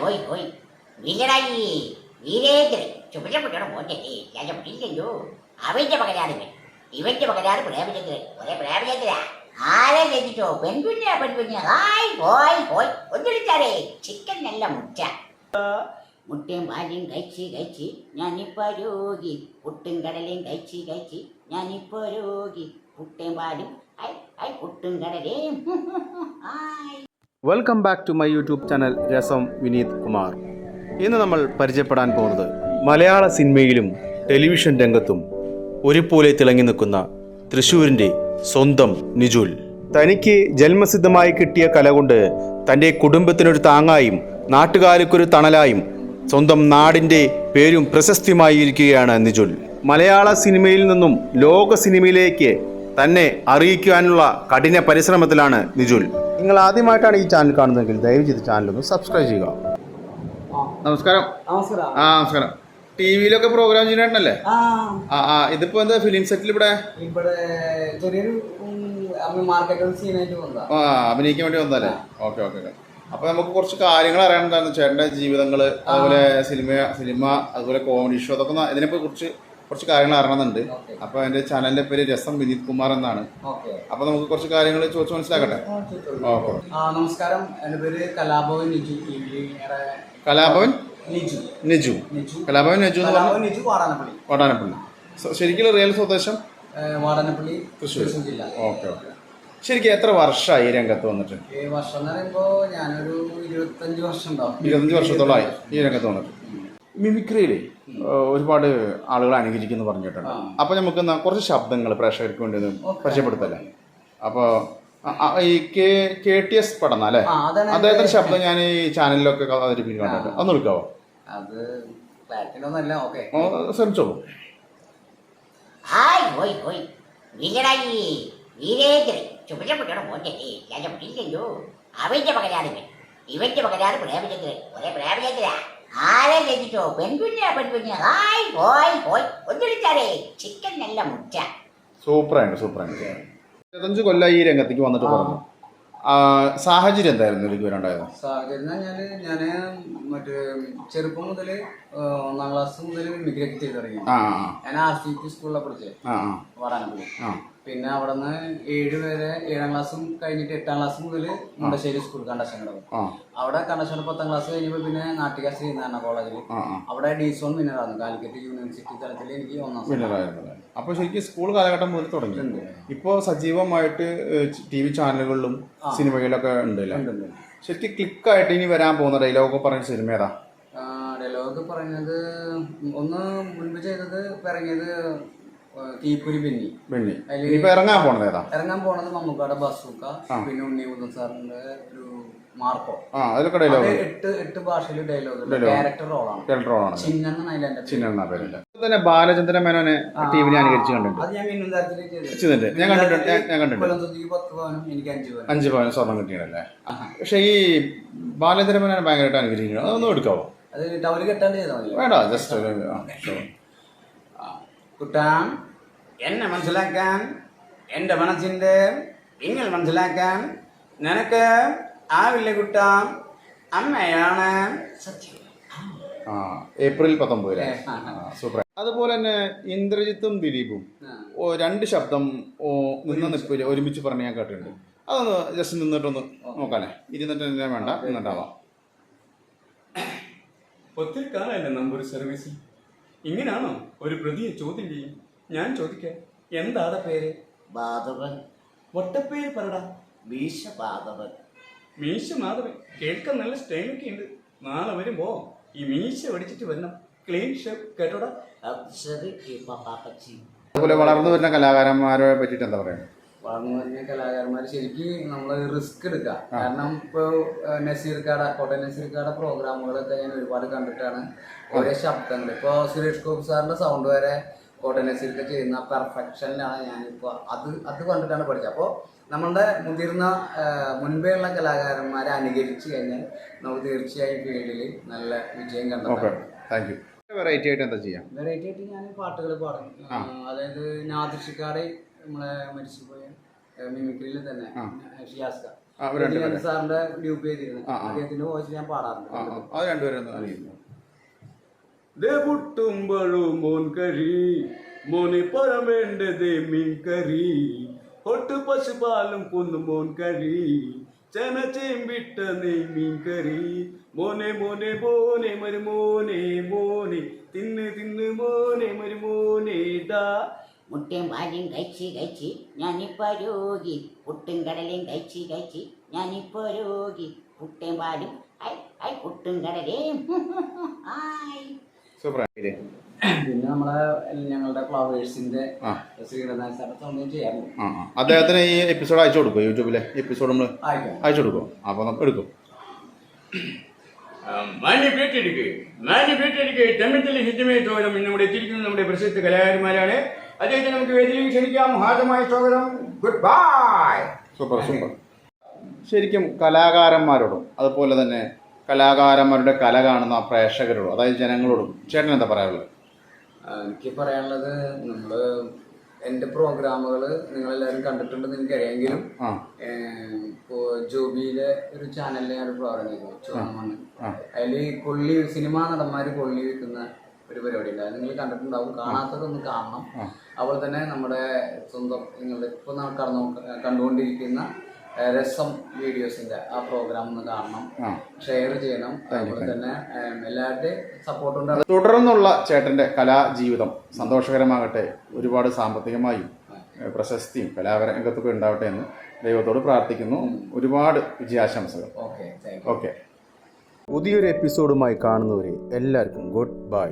പോയി പോയി. വീരടായി വീരേന്ദ്രൻ ചുമറ്റപ്പെട്ടോ പോട്ടെ ഞാൻ പിടിക്കല്ലോ അവന്റെ മകനാണ് ഇവൻ. ഇവന്റെ മകനാണ് പ്രേമചന്ദ്രൻ. ഒരേ പ്രേമചന്ദ്ര. ആരെ ജനിച്ചോ പെൺകുഞ്ഞ പെൺകുഞ്ഞ. ഹായ് പോയി പോയി. ഒന്നിടിച്ചാലേ ചിക്കൻ നല്ല മുട്ട. മുട്ടയും പാലും കഴിച്ച് കഴിച്ച് ഞാനിപ്പോ രോഗി. പുട്ടും കടലയും കഴിച്ച് കഴിച്ച് ഞാനിപ്പോ രോഗി. പുട്ടയും പാലും ഐ ഐ പുട്ടും കടലയും. Hi welcome back to my YouTube channel രസം വിനീത് കുമാർ ഇന്ന് നമ്മൾ പരിചയപ്പെടാൻ പോകുന്നത് മലയാള സിനിമയിലും ടെലിവിഷൻ രംഗത്തും ഒരുപോലെ തിളങ്ങി നിൽക്കുന്ന തൃശ്ശൂരിന്റെ സ്വന്തം നിജുൽ. തനിക്ക് ജന്മസിദ്ധമായി കിട്ടിയ കല കൊണ്ട് തന്റെ കുടുംബത്തിനൊരു താങ്ങായും നാട്ടുകാർക്കൊരു തണലായും സ്വന്തം നാടിന്റെ പേരും പ്രശസ്തിയുമായിരിക്കുകയാണ് നിജുൽ. മലയാള സിനിമയിൽ നിന്നും ലോക സിനിമയിലേക്ക് തന്നെ അറിയിക്കുവാനുള്ള കഠിന പരിശ്രമത്തിലാണ് നിജുൽ. നിങ്ങൾ ആദ്യമായിട്ടാണ് ഈ ചാനൽ കാണുന്നതെങ്കിൽ ദയവ് ചെയ്ത് ചാനൽ ഒന്ന് സബ്സ്ക്രൈബ് ചെയ്യുക. നമസ്കാരം. നമസ്കാരം. ആ നമസ്കാരം. ടി വിയിലൊക്കെ പ്രോഗ്രാം ചെയ്യുന്നല്ലേ ആ ആ ഇതിപ്പോ എന്താ ഫിലിം സെറ്റിൽ ഇവിടെ? ഇവിടെ ചെറിയൊരു ആ അഭിനയിക്കാൻ വേണ്ടി വന്നല്ലേ ഓക്കെ ഓക്കെ ഓക്കെ. അപ്പൊ നമുക്ക് കുറച്ച് കാര്യങ്ങൾ അറിയാനുണ്ടായിരുന്നു. ചേട്ടന്റെ ജീവിതങ്ങൾ അതുപോലെ സിനിമ സിനിമ അതുപോലെ കോമഡി ഷോ അതൊക്കെ ഇതിനെ കുറിച്ച് കുറച്ച് കാര്യങ്ങൾ അറിയണമെന്നുണ്ട്. അപ്പൊ എന്റെ ചാനലിന്റെ പേര് രസം വിനീത് കുമാർ എന്നാണ്. അപ്പൊ നമുക്ക് കുറച്ച് കാര്യങ്ങൾ ചോദിച്ച് മനസ്സിലാക്കട്ടെ? ഓക്കെ ആ നമസ്കാരം. എന്റെ പേര് കലാഭവൻ നിജു. കലാഭവൻ? നിജു. കലാഭവൻ വാടാനപ്പള്ളി. ശരിക്കും റിയൽ സ്വദേശം വാടാനപ്പള്ളി തൃശ്ശൂർ. ജില്ല. Okay okay. ശരിക്കും എത്ര വർഷമായി രംഗത്ത് വന്നിട്ട്? വർഷം എന്ന് പറയുമ്പോൾ ഞാനൊരു ഇരുപത്തഞ്ച് വർഷം ഉണ്ടാവും ഇരുപത്തഞ്ച് വർഷത്തോളമായി ഈ രംഗത്ത് വന്നിട്ട്. മിമിക്രിയിൽ ഒരുപാട് ആളുകൾ അനുകരിക്കുന്നു പറഞ്ഞിട്ടുണ്ട്. അപ്പോൾ അപ്പൊ നമുക്ക് കുറച്ച് ശബ്ദങ്ങൾ പ്രേക്ഷകർക്ക് വേണ്ടി ഒന്ന് പരിചയപ്പെടുത്തല്ലേ? അപ്പൊ അ- അ- ഈ K K T S Padanna അല്ലേ? അദ്ദേഹത്തിന്റെ ശബ്ദം ഞാൻ ഈ ചാനലിലൊക്കെ അവതരിപ്പിക്കും കണ്ടിട്ട് ഒന്ന് എടുക്കാവോ? അത് നോക്കാവോ ശ്രമിച്ചോളൂ. ഹായ് ഹോയ് ഹോയ്. വീരടായി വീരേന്ദ്രൻ ചുമറ്റപ്പെട്ടോ പോട്ടെ ഞാൻ പിടിക്കല്ലോ അവന്റെ പകരാണ് ഇവൻ. ഇവന്റെ മകനാണ് പ്രേമചന്ദ്രൻ. ഒരേ പ്രേമചന്ദ്ര ആരെ ജനിച്ചോ പെൺകുഞ്ഞാ പെൺകുഞ്ഞ? ഹായ് ഹോയ് ഹോയ് ഒന്നിടിച്ചാലേ ചിക്കൻ നല്ല മുട്ട സൂപ്പറാണ് സൂപ്പറാണ്. ഇരുപത്തഞ്ച് കൊല്ലം ഈ രംഗത്തേക്ക് വന്നിട്ട് പറഞ്ഞു. ആ, സാഹചര്യം എന്തായിരുന്നു ഇതിലേക്ക് വരണ്ടായത്? സാഹചര്യം ഞാൻ ഞാൻ ഞാൻ മറ്റേ ചെറുപ്പം മുതൽ ഒന്നാം ക്ലാസ് മുതൽ മിഗ്രേറ്റ് ചെയ്ത് തുടങ്ങി. ആ ആ ഞാൻ ആർ സി പി സ്കൂളിലാണ് പഠിച്ചത്. ആ വാടാനപ്പള്ളി ആ. പിന്നെ അവിടെ നിന്ന് ഏഴ് വരെ ഏഴാം ക്ലാസ്സും കഴിഞ്ഞിട്ട് എട്ടാം ക്ലാസ് മുതൽ മുണ്ടശ്ശേരി സ്കൂൾ കണ്ടശങ്കടവ് അവിടെ കണ്ടശങ്കട പത്താം ക്ലാസ് കഴിഞ്ഞപ്പോൾ പിന്നെ നാട്ടിക ശ്രീനാരായണ കോളേജിൽ അവിടെ ഡിസോൺ വിന്നറായിരുന്നു കാലിക്കറ്റ് യൂണിവേഴ്സിറ്റി തലത്തിൽ എനിക്ക് ഒന്നാം അപ്പൊ അപ്പോൾ ശരിക്കും സ്കൂൾ കാലഘട്ടം മുതൽ തുടങ്ങി. ഇപ്പോൾ സജീവമായിട്ട് ടി വി ചാനലുകളിലും സിനിമകളിലൊക്കെ ഉണ്ട് അല്ലേ? ഉണ്ട്, ഉണ്ട്. ശരിക്കും ക്ലിക്കായിട്ട് ഇനി വരാൻ പോകുന്ന ഡയലോഗ് പറഞ്ഞ സിനിമ ഏതാ? ഡയലോഗ് പറഞ്ഞത് ഒന്ന് മുൻപ് ചെയ്തത് പറഞ്ഞത് തീപ്പൊരി ഇറങ്ങാൻ പോണത് ഏതാ? ഇറങ്ങാൻ പോണത് മമ്മൂക്കാടെ ബസൂക്ക പിന്നെ സാറിന്റെ ഒരു മാർക്കോ. ആ അതിലൊക്കെ ഡയലോഗ് എട്ട് എട്ട് ഭാഷയിൽ ഡയലോഗ്. ക്യാരക്ടർ റോളാണ് ചിന്നെന്നാണ് അതിലെ ചിന്ന എന്ന പേരില്ല തന്നെ ബാലചന്ദ്രൻ മേനോനെ ടീമിനെ അനുകരിച്ചു കണ്ടിട്ടുണ്ട്. അത് ഞാൻ ചെയ്തിട്ടുണ്ട് ഞാൻ കണ്ടിട്ടുണ്ട്. ഞാൻ- കണ്ടിട്ടുണ്ട്. അഞ്ച് പവനും. സ്വർണം കിട്ടിയതല്ലേ പക്ഷെ ഈ ബാലചന്ദ്രൻ മേനോനെ ഭയങ്കരമായിട്ട് അനുകരിച്ചിട്ടുണ്ട്. അതൊന്നും എടുക്കാവോ? വേണ്ട ജസ്റ്റ് കുട്ടാൻ എന്നെ മനസ്സിലാക്കാൻ എന്റെ മനസ്സിന്റെ നിങ്ങൾ മനസ്സിലാക്കാൻ നിനക്ക് ആവില്ല കുട്ടാം അമ്മയാണ്. സത്യം. ആ ഏപ്രിൽ പത്തൊമ്പതിലെ. സൂപ്പർ. അതുപോലെ തന്നെ ഇന്ദ്രജിത്തും ദിലീപും. രണ്ട് ശബ്ദം ഓ നിന്ന നിപ്പിൽ ഒരുമിച്ച് പറഞ്ഞ് ഞാൻ കേട്ടിട്ടുണ്ട്. അതൊന്ന് ജസ്റ്റ് നിന്നിട്ടൊന്ന് നോക്കാനേ ഇരുന്നിട്ട് തന്നെ വേണ്ട നിന്നിട്ടാവാം. ഒത്തിരി കാലമല്ലേ നമ്പർ സർവീസിൽ ഇങ്ങനാണോ? ഒരു പ്രതിയെ ചോദ്യം ചെയ്യും. ഞാൻ ചോദിക്കാം എന്താടെ പേര്? മാധവൻ ഒട്ടപ്പേര് പറടാ. മീശ മാധവൻ മീശ മാധവൻ കേൾക്കാൻ നല്ല സ്റ്റൈലൊക്കെ ഉണ്ട് നാളെ വരുമ്പോ ഈ മീശ ഒടിച്ചിട്ട് വരണം. ക്ലീൻ ഷേപ്പ് കേട്ടോടാ? ശരി പാപ്പച്ചി അതുപോലെ വളർന്നു വരുന്ന കലാകാരന്മാരെ പറ്റിയിട്ട് എന്താ പറയുക? വളർന്നു വരുന്ന കലാകാരന്മാർ ശരിക്കും നമ്മൾ റിസ്ക് എടുക്കുക കാരണം ഇപ്പോൾ നസീർക്കാട കോട്ടയം കാട പ്രോഗ്രാമുകളൊക്കെ ഞാൻ ഒരുപാട് കണ്ടിട്ടാണ് ഓരോ ശബ്ദങ്ങൾ ഇപ്പോൾ സുരേഷ് ഗോപി സാറിന്റെ സൗണ്ട് വരെ കോട്ടയം നസീർക്ക് ചെയ്യുന്ന പെർഫെക്ഷനിലാണ് ഞാനിപ്പോൾ അത് അത് കണ്ടിട്ടാണ് പഠിച്ചത്. അപ്പോൾ നമ്മളുടെ മുതിർന്ന മുൻപേ ഉള്ള കലാകാരന്മാരെ അനുകരിച്ച് കഴിഞ്ഞാൽ നമുക്ക് തീർച്ചയായും ഫീൽഡിൽ നല്ല വിജയം കണ്ടു കണ്ടെത്താം താങ്ക് യു. വെറൈറ്റി ആയിട്ട് എന്താ ചെയ്യാം? വെറൈറ്റി ആയിട്ട് ഞാൻ പാട്ടുകൾ പാടും. അതായത് നാദിർഷിക്കാട് നമ്മളെ മരിച്ചുപോയ മിമിക്രിയിൽ തന്നെ ഷിയാസ്ക. സാറിന്റെ ഡ്യൂപ്പ് ചെയ്തിരുന്നു. അദ്ദേഹത്തിന്റെ വോയിസ് ഞാൻ പാടാറുണ്ട്. ആ ആ. അത് രണ്ടുപേരും ഒന്ന് അറിയുന്നു ദേ പുട്ടുമ്പഴും മോൻ കറി മോനെ പഴമേണ്ടത് മീൻ കറി ഒട്ടു പശുപാലും കൊന്നു മോൻ കറി ചെന ചേമ്പിട്ട നെയ് മീൻ കറി മോനെ മോനെ മോനെ മരുമോനെ മോനെ തിന്ന് തിന്ന് മോനെ. മുട്ടയും പാലും കഴിച്ച് കഴിച്ച് ഞാനിപ്പോ രോഗി. പുട്ടും കടലയും കഴിച്ച് കഴിച്ച് ഞാനിപ്പോ രോഗി. പുട്ടയും പാലും ഐ ഐ പുട്ടും കടലയും. ഹായ് പിന്നെ നമ്മളെ ഞങ്ങളുടെ ഫ്ലവേഴ്സിന്റെ ചെയ്യാറുണ്ട്. അദ്ദേഹത്തിന് ഈ എപ്പിസോഡ് അയച്ചു കൊടുക്കും യൂട്യൂബിലെ എപ്പിസോഡ് നമ്മൾ അയച്ചു കൊടുക്കും അപ്പൊ നമ്മൾ എടുക്കും. മാന്യ പേറ്റെടുക്ക്. മാന്യ പേറ്റെടുക്ക്. തോരം ഇന്നിവിടെ എത്തിയിരിക്കുന്നത് നമ്മുടെ പ്രസിദ്ധ കലാകാരന്മാരാണ്. അദ്ദേഹത്തെ നമുക്ക് വേദിയിലേക്ക് ക്ഷണിക്കാം. ഹാർദമായ സ്വാഗതം. ഗുഡ് ബൈ സൂപ്പർ സൂപ്പർ ശരിക്കും കലാകാരന്മാരോടും അതുപോലെ തന്നെ കലാകാരന്മാരുടെ കല കാണുന്ന പ്രേക്ഷകരോടും അതായത് ജനങ്ങളോടും ചേട്ടൻ എന്താ പറയാനുള്ളത്? എനിക്ക് പറയാനുള്ളത് നമ്മൾ എന്റെ പ്രോഗ്രാമുകൾ നിങ്ങളെല്ലാവരും കണ്ടിട്ടുണ്ടെന്ന് എനിക്കറിയാമെങ്കിലും ഇപ്പോൾ ജോബിയിലെ ഒരു ചാനലിൽ ഞാൻ പ്രോഗ്രാം ചെയ്തു. ചുവന്നമണ്ണ് അതിൽ കൊള്ളി സിനിമാ നടന്മാർ കൊള്ളി വിൽക്കുന്ന ഒരു പരിപാടി ഉണ്ട് അത് നിങ്ങൾ കണ്ടിട്ടുണ്ടാവും. കാണാത്തതൊന്ന് കാണണം. അതുപോലെ തന്നെ നമ്മുടെ സ്വന്തം നിങ്ങളുടെ ഇപ്പോൾ നമ്മൾ കണ്ടുകൊണ്ടിരിക്കുന്ന രസം വീഡിയോസിന്റെ ആ പ്രോഗ്രാം ഒന്ന് കാണണം. ഷെയർ ചെയ്യണം. അതുപോലെ തന്നെ എല്ലാവരുടെയും സപ്പോർട്ട് ഉണ്ടാകും തുടർന്നുള്ള ചേട്ടന്റെ കലാജീവിതം സന്തോഷകരമാകട്ടെ. ഒരുപാട് സാമ്പത്തികമായും പ്രശസ്തിയും കലാരംഗത്തൊക്കെ ഉണ്ടാവട്ടെ എന്ന് ദൈവത്തോട് പ്രാർത്ഥിക്കുന്നു. ഒരുപാട് വിജയാശംസകൾ. ഓക്കെ ഓക്കെ പുതിയൊരു എപ്പിസോഡുമായി കാണുന്നവരെ എല്ലാവർക്കും ഗുഡ് ബൈ